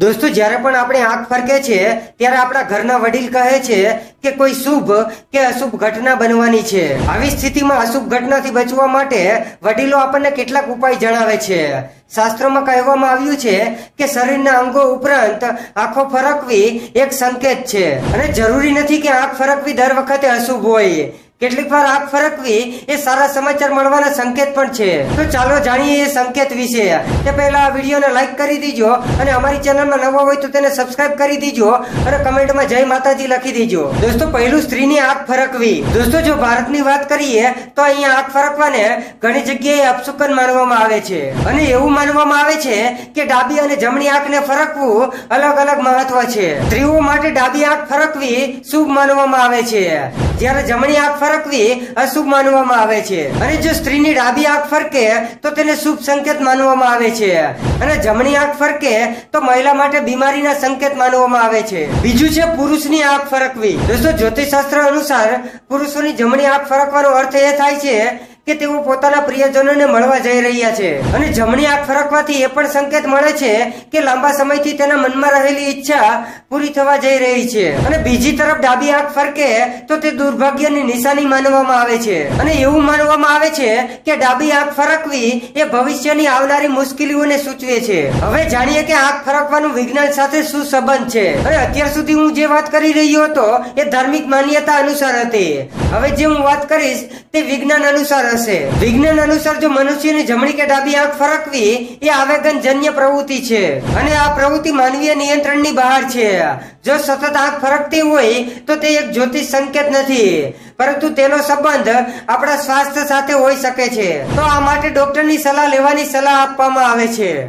દોસ્તો, જ્યારે પણ આપણે આંખ ફરકે છે, ત્યારે આપણા ઘરના વડીલ કહે છે કે કોઈ શુભ કે અશુભ ઘટના બનવાની છે. આવી સ્થિતિમાં અશુભ ઘટનાથી બચવા માટે વડીલો આપણને કેટલાક ઉપાય જણાવે છે. શાસ્ત્રોમાં કહેવામાં આવ્યું છે કે શરીરના અંગો ઉપરાંત આંખો ફરકવી એક સંકેત છે. અને જરૂરી નથી કે આંખ ફરકવી દર વખતે અશુભ હોય. કેટલીક વાર આંખ ફરકવી એ સારા સમાચાર મળવાના સંકેત પણ છે. તો ચાલો જાણીએ એ સંકેત વિશે. તે પહેલા આ વિડીયોને લાઇક કરી દીજો અને અમારી ચેનલમાં નવા હોય તો તેને સબસ્ક્રાઇબ કરી દીજો અને કમેન્ટમાં જય માતાજી લખી દીજો. દોસ્તો, પહેલું સ્ત્રીની આંખ ફરકવી. દોસ્તો, જો ભારતની વાત કરીએ તો અહીંયા આંખ ફરકવાને ઘણી જગ્યાએ અપશુકન માનવામાં આવે છે. અને એવું માનવામાં આવે છે કે ડાબી અને જમણી આંખને ફરકવું અલગ અલગ મહત્વ છે. સ્ત્રીઓ માટે ડાબી આંખ ફરકવી શુભ માનવામાં આવે છે. જ્યારે જમણી આંખ ફરકવી અશુભ માનવામાં આવે છે. અને જો સ્ત્રીની ડાબી આંખ ફરકે, તો તેને શુભ સંકેત માનવામાં આવે છે. અને જમણી આંખ ફરકે, તો મહિલા માટે બીમારીના સંકેત માનવામાં આવે છે. બીજું છે પુરુષની આંખ ફરકવી. દોસ્તો, જ્યોતિષશાસ્ત્ર અનુસાર પુરુષોની જમણી આંખ ફરકવાનો અર્થ એ થાય છે કે તેઓ પોતાના પ્રિયજનોને મળવા જઈ રહ્યા છે. અને જમણી આંખ ફરકવાથી એ પણ સંકેત મળે છે કે લાંબા સમયથી તેના મનમાં રહેલી ઈચ્છા પૂરી થવા જઈ રહી છે. અને બીજી તરફ ડાબી આંખ ફરકે તો તે દુર્ભાગ્યની નિશાની માનવામાં આવે છે. અને એવું માનવામાં આવે છે કે ડાબી આંખ ફરકવી એ ભવિષ્યની આવનારી મુશ્કેલીઓને સૂચવે છે. હવે જાણીએ કે આંખ ફરકવાનું વિજ્ઞાન સાથે શું સંબંધ છે? અને અત્યાર સુધી હું જે વાત કરી રહ્યો હતો એ ધાર્મિક માન્યતા અનુસાર હતી. હવે જે હું વાત કરીશ તે વિજ્ઞાન અનુસાર હશે વિજ્ઞાન અનુસાર જો મનુષ્યની જમણી કે ડાબી આંખ ફરકવી, એ આવેગનજન્ય પ્રવૃત્તિ છે. અને આ પ્રવૃત્તિ માનવીય નિયંત્રણની બહાર છે. જો સતત આંખ ફરકતી હોય, તો તે એક જ્યોતિષ સંકેત નથી. પરંતુ તેનો સંબંધ આપણા સ્વાસ્થ્ય સાથે હોઈ શકે છે. તો આ માટે ડોક્ટરની સલાહ લેવાની સલાહ આપવામાં આવે છે.